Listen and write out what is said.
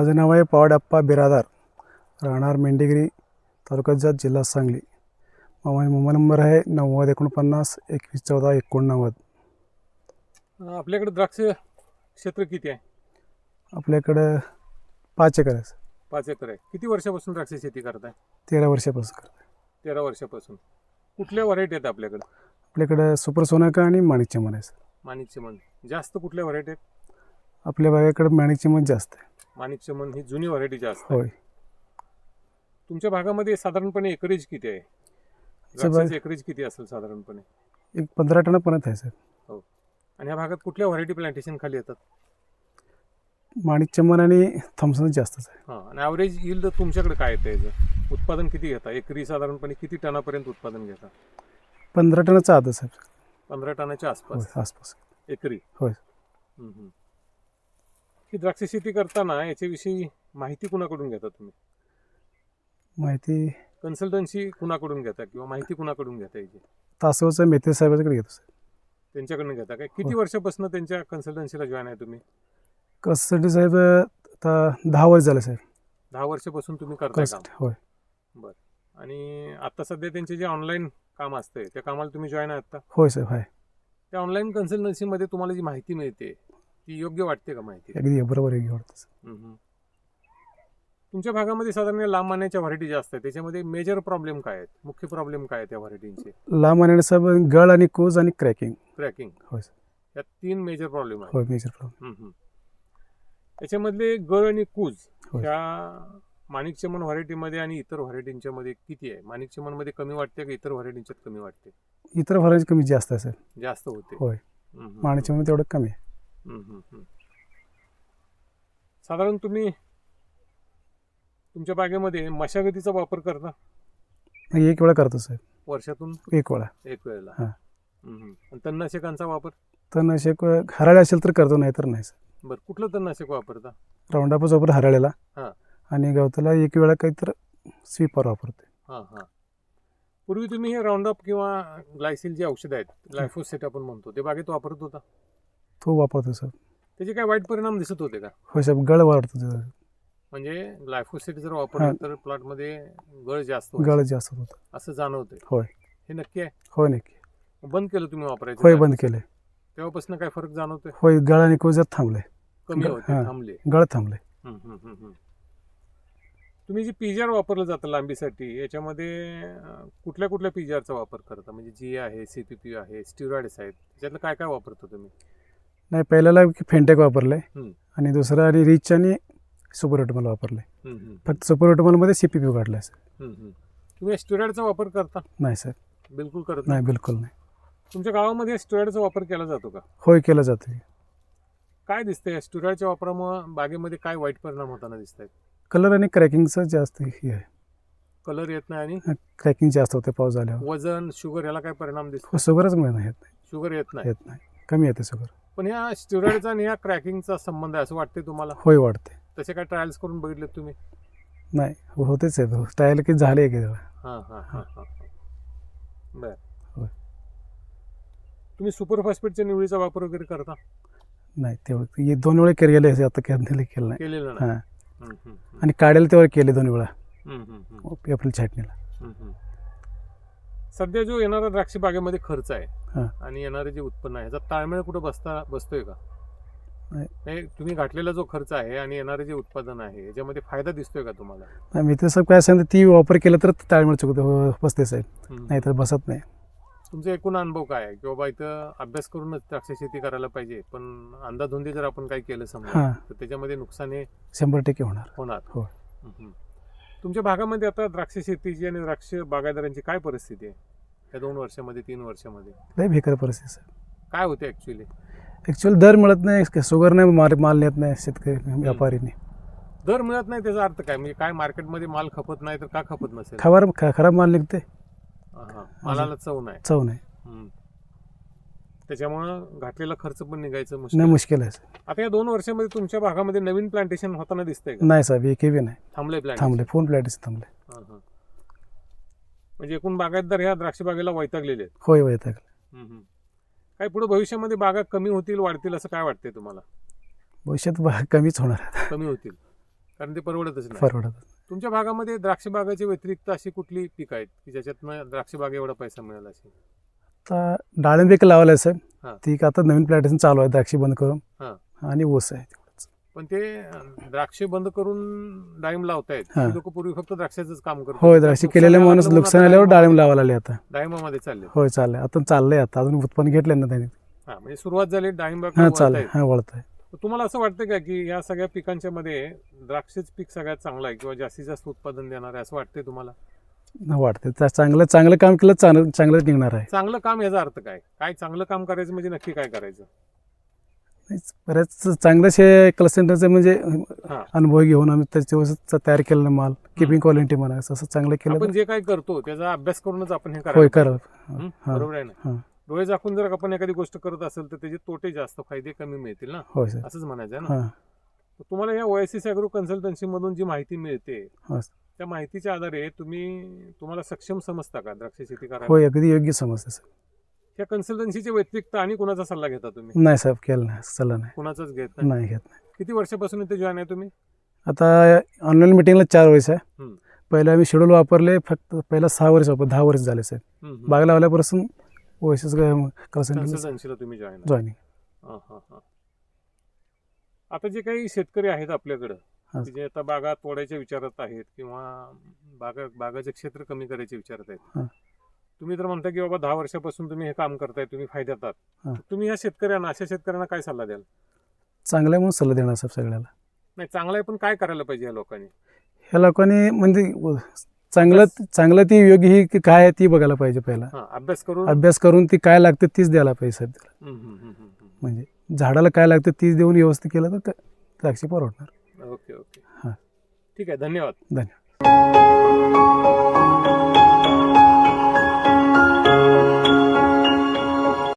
माझं नाव आहे पवाडप्पा बिरादार. राहणार मेंढेगिरी तालुका जत जिल्हा सांगली. माझा मोबाईल नंबर आहे नव्वद एकोणपन्नास एकवीस चौदा एकोणनव्वद. आपल्याकडे द्राक्ष क्षेत्र किती आहे? आपल्याकडं पाच एकर आहे पाच एकर आहे. किती वर्षापासून द्राक्ष शेती करताय? तेरा वर्षापासून करतो तेरा वर्षापासून. कुठल्या व्हरायटी आहेत आपल्याकडे? आपल्याकडं सुपर सोनाका आणि माणिक चमन आहे सर. माणिक चमन. जास्त कुठल्या व्हरायटी आहेत? आपल्या भागाकडं माणिक चमन जास्त आहे. माणिक चमन ही जुनी व्हरायटी जास्त होय. तुमच्या भागामध्ये साधारणपणे एकरेज किती आहे? द्राक्षाचं एकरेज किती असेल साधारणपणे? एक पंधरा टनापर्यंत आहे सर. आणि ह्या भागात कुठल्या व्हरायटी प्लांटेशन खाली येतात? माणिक चमन आणि थॉम्सन जास्तच आहे हां. आणि ॲव्हरेज yield तुमच्याकडे काय येतं याचं? उत्पादन किती घेता? एकरी साधारणपणे किती टनापर्यंत उत्पादन घेता? पंधरा टनाचा आदर साहेब पंधरा टनाच्या होय आसपास आसपास. एकरी. होय. हम्म, हम्म. ही द्राक्ष शेती करताना याच्याविषयी माहिती कुणाकडून घेता तुम्ही? माहिती कन्सल्टन्सी कुणाकडून घेता किंवा माहिती कुणाकडून घेता याची? तासगावचं मेथे साहेबांकडे घेतो सर. त्यांच्याकडून घेता काय किती हो. वर्षापासून त्यांच्या कन्सल्टन्सीला जॉईन आहे तुम्ही? कससाठी साहेब आता दहा वर्ष झालं साहेब दहा वर्षापासून तुम्ही काम? कससाठी होय आणि आता सध्या त्यांचे जे ऑनलाईन काम असते त्या कामाला तुम्ही जॉईन आहात का? होय साहेब आहे त्या ऑनलाईन कन्सल्टन्सीमध्ये तुम्हाला जी माहिती मिळते ती योग्य वाटते का माहिती? अगदी बरोबर आहे वाटतं हम्म. तुमच्या भागामध्ये साधारण लांब मान्याच्या व्हरायटी जास्त आहेत त्याच्यामध्ये मेजर प्रॉब्लेम काय आहेत? मुख्य प्रॉब्लेम काय आहेत त्या व्हरायटींचे? लांब आणि साहेब गळ आणि कोज आणि क्रॅकिंग. क्रॅकिंग. होय या तीन मेजर प्रॉब्लेम आहेत. होय मेजर प्रॉब्लेम हम्म, हम्म. त्याच्यामधले गळ आणि कूज होय. ह्या माणिक चमन व्हरायटीमध्ये आणि इतर व्हरायटींच्या मध्ये किती आहे? माणिक चमनमध्ये कमी वाटते का इतर व्हरायटींच्यात कमी वाटते? इतर व्हरायटी कमी जास्त आहे साहेब जास्त होते. होय. हम्म, हम्म. तेवढं कमी आहे. साधारण तुम्ही तुमच्या बागेमध्ये मशागतीचा वापर करता? नाही, एक वेळा करतो साहेब. वर्षातून? एक वेळा. एक वेळेला. हा. हम्म, हम्म. आणि तणनाशकांचा वापर? तणनाशक हराळे असेल तर करतो नाही तर नाही सर बरं कुठलं तणनाशक वापरता? राऊंडापच वापर हराळ्याला. हा. आणि गवताला एक वेळा काहीतर स्वीपर वापरते हां हां. पूर्वी तुम्ही हे राऊंडअप किंवा ग्लायसिल जे औषध आहेत लायफोसेट आपण म्हणतो ते बागेत वापरत होता? तो वापरतो सर त्याचे काय वाईट परिणाम दिसत होते का होय साहेब गळ वाढतो त्याचा. म्हणजे ग्लायफोसेट जर वापरलं. तर प्लॉटमध्ये गळ जास्त. गळ जास्त होतं असं जाणवतंय होय. हे नक्की आहे होय नक्की बंद केलं तुम्ही वापरायचं होय? बंद केले तेव्हापासून काय फरक जाणवतोय होय गळ आणि कोज थांबले कमी ग- होते हा. थांबले गळ थांबले हम्म, हम्म, हम्म, हम्म. तुम्ही जे पीजीआर वापरलं जातं लांबीसाठी याच्यामध्ये अं, कुठल्या कुठल्या पीजीआरचा वापर करता म्हणजे जी आहे सीपीपी आहे स्टिरॉइड्स आहेत त्याच्यातलं काय काय वापरता तुम्ही नाही पहिल्याला फेंटेक वापरले हम्म. आणि दुसरं आणि रिच आणि सुपर ऑटोमल वापरले फक्त सुपर ऑटोमलमध्ये सी पी पी काढलाय सर हम्म, हम्म. तुम्ही स्टिरॉइडचा वापर करता? नाही सर बिलकुल करत नाही बिलकुल नाही. तुमच्या गावामध्ये स्टिरॉइडचा वापर केला जातो का? होय केलं जातं काय दिसतंय? स्टिरॉइडच्या वापरामुळे बागेमध्ये काय वाईट परिणाम होताना दिसत आहेत कलर आणि क्रॅकिंगचं जास्त हे आहे. कलर येत नाही आणि? क्रॅकिंग जास्त होते पाऊस झाल्यावर. वजन शुगर याला काय परिणाम दिसतो हो शुगरच मिळत नाही शुगर येत नाही. येत नाही. कमी येते शुगर पण ह्या स्टिरॉइडचा आणि ह्या क्रॅकिंगचा संबंध आहे असं वाटते तुम्हाला? होय वाढते तसे काय ट्रायल्स करून बघितले तुम्ही? नाही होतेच आहे स्टाईल की झाले की जरा. हां हां हां हां. बर. होय. तुम्ही सुपर फॉस्फेटच्या निवडीचा वापर वगैरे करता? नाही तेवढं हे दोन वेळा केले गेले आता केलं केलं नाही. केलेलं नाही. हां. हम्म, हम्म, हम्म. आणि काढेल तेव्हा केले दोन वेळा. हम्म, हम्म, हम्म, एप्रिल छाटणीला. सध्या जो येणारा द्राक्ष बागेमध्ये खर्च आहे हां. आणि येणारे जे उत्पन्न आहे ह्याचा ताळमेळ कुठं बसता बसतोय का नाही. नाही, तुम्ही घातलेला जो खर्च आहे आणि येणारे जे उत्पादन आहे याच्यामध्ये फायदा दिसतोय का तुम्हाला नाही मी तसं काय सांगते ती वापर केला तर ताळमेळ चुकतो हो, बसते साहेब हम्म. नाही तर बसत नाही तुमचा एकूण अनुभव काय आहे की बाबा इथं अभ्यास करूनच द्राक्ष शेती करायला पाहिजे पण अंदाधुंदी जर आपण काही केलं समजा हां तर त्याच्यामध्ये नुकसान हे शंभर टक्के होणार होणार हो. हम्म. तुमच्या भागामध्ये आता द्राक्ष शेतीची आणि द्राक्ष बागायतदारांची काय परिस्थिती आहे? या दोन वर्षामध्ये तीन वर्षामध्ये. लय बेकार परिस्थिती सर काय होते ऍक्च्युली ॲक्च्युअली दर मिळत नाही शुगर नाही माल माल नेत नाही शेतकरी व्यापारीने. दर मिळत नाही त्याचा अर्थ काय? म्हणजे काय मार्केटमध्ये माल खपत नाही तर का खपत नसेल? खबर ख- खराब माल निघते हा, मालाला चव नाही. चव नाही. हम्म. त्याच्यामुळं घातलेला खर्च पण निघायचं नाही मुश्किल मुश्किल आहे आता या दोन वर्षामध्ये तुमच्या भागामध्ये नवीन प्लांटेशन होताना दिसतंय का? नाही साहेब एकही बी नाही. थांबले प्लांट थांबले फोन प्लॅटीस थांबले म्हणजे एकूण बागायतदार ह्या द्राक्ष बागेला वैतागलेले आहेत. होय होय तर हम्म, हम्म. काय पुढे भविष्यामध्ये बागा कमी होतील वाढतील असं काय वाटतंय तुम्हाला? भविष्यात बा- कमीच होणार आहे. कमी होतील. कारण ते परवडतच नाही. परवडत तुमच्या भागामध्ये द्राक्ष बागाच्या व्यतिरिक्त अशी कुठली पिकं आहेत की ज्याच्यातनं द्राक्ष बाग एवढा पैसा मिळाला अशी? आता डाळिंब एक आहे हा. साहेब ती एक आता नवीन प्लॅटेशन चालू आहे द्राक्षी बंद करून. हा. आणि ऊस आहे. पण ते द्राक्षे बंद करून डाळिंब लावतायत. हा. लोक पूर्वी फक्त द्राक्षाचंच काम करतात. होय द्राक्षी नुकसान केलेले आलं माणूस नुकसान आता आल्यावर डाळिंब लावायला लागले आता. डाळिंबामध्ये चालले. होय चाललंय. आता चाललंय आता. अजून उत्पन्न घेतलं ना त्यांनी. हा म्हणजे सुरुवात झाली डाळिंबा हा चाललंय. हा वळत आहे तुम्हाला असं वाटतं का की या सगळ्या पिकांच्या मध्ये द्राक्षच पीक सगळ्यात चांगलं आहे किंवा जास्तीत जास्त उत्पादन देणार आहे असं वाटतंय तुम्हाला? वाटते. चांगलं चांगलं काम केलं चांगलं चांगलं निघणार आहे. चांगलं काम याचा अर्थ काय? काय चांगलं काम करायचं म्हणजे नक्की काय करायचं? बऱ्याच चांगलं क्लसेंटरचं म्हणजे हा. अनुभव घेऊन आम्ही त्याच्यावर तयार केलेला माल किपिंग क्वालिटी म्हणा असं चांगलं केलं आपण जे काय करतो त्याचा अभ्यास करूनच आपण हे होय करा हं? बरोबर आहे हा. ना डोळे झाकून जर आपण एखादी गोष्ट करत असेल तर त्याचे तोटे जास्त फायदे कमी मिळतील ना? होय सर. असंच म्हणायचं आहे ना? हां. तर तुम्हाला या ओएसिस अॅग्रो कन्सल्टन्सी मधून जी माहिती मिळते. त्या माहितीच्या आधारे तुम्ही तुम्हाला सक्षम समजता का द्राक्ष शेती करायला होय अगदी योग्य समजते सर. या कन्सल्टन्सीच्या व्यतिरिक्त आणि कुणाचा सल्ला घेता तुम्ही? नाही साहेब केलं नाही सल्ला नाही. कुणाचाच घेत नाही? नाही घेत नाही. किती वर्षापासून इथे जॉईन आहे तुम्ही? आता ऑनलाईन मिटिंगला चार वर्ष आहे. पहिला आम्ही शेड्यूल वापरले फक्त पहिला सहा वर्ष वापर दहा वर्ष झाले साहेब. बाग लावल्यापासून कन्सल्टन्सीला तुम्ही जॉईन जॉईनिंग. आता जे काही शेतकरी आहेत आपल्याकडं. की जे आता बागा तोडायच्या विचारात आहेत किंवा बागा बागाचे क्षेत्र कमी करायचे विचारत आहेत. तुम्ही तर म्हणता की बाबा दहा वर्षापासून तुम्ही हे काम करताय तुम्ही फायद्यात आहात. हा. तुम्ही या शेतकऱ्यांना अशा शेतकऱ्यांना काय सल्ला द्याल? चांगला आहे म्हणून सल्ला देणार साहेब सगळ्याला. नाही चांगला आहे पण काय करायला पाहिजे या लोकांनी? ह्या लोकांनी म्हणजे चांगलं चांगलं ती योग्य ही की काय आहे ती बघायला पाहिजे पहिला. अभ्यास करून? अभ्यास करून ती काय लागते तीच द्यायला पाहिजे हम्म, म्हणजे झाडाला काय लागतं तीच देऊन व्यवस्थित केलं तर द्राक्षी परवडणार. Okay okay. हा. ठीक आहे धन्यवाद. धन्यवाद.